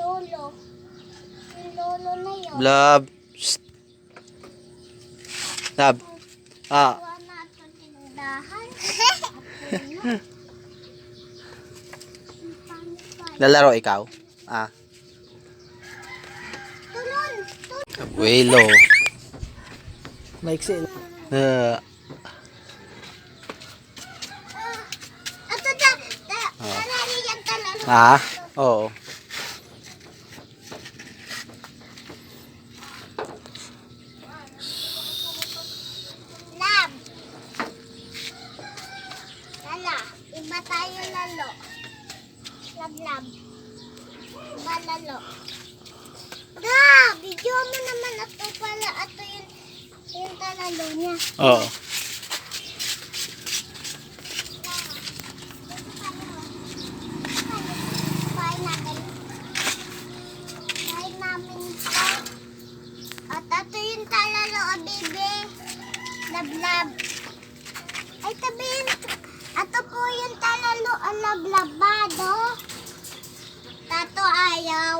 lolo. Yung lolo na yun. Love. Shh. Love. Ah. Kuha na ito tindahan. Lalaro ikaw? Ah. Tulon! Abuelo. Maiksi. Uh, Ato ta! Ta! Tarari yan talalo. ah. Oo. Tayo lalo. Lab, lab. Iba lalo. Da! Video mo naman ato pala. Ato yung, yung talalo niya. Oo. Ito. At ito yung talalo, o baby. Lablab tabihin. Ito po yung lablabado. Tato ayaw.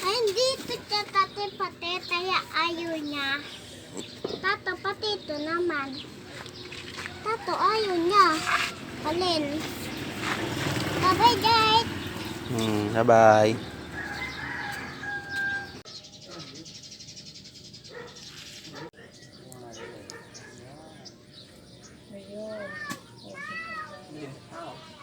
Ay, hindi ito siya tate pati, kaya ayaw niya. Tato, pati ito naman. Tato, ayaw niya. Alin? Bye-bye, guys. Hmm, bye-bye. out.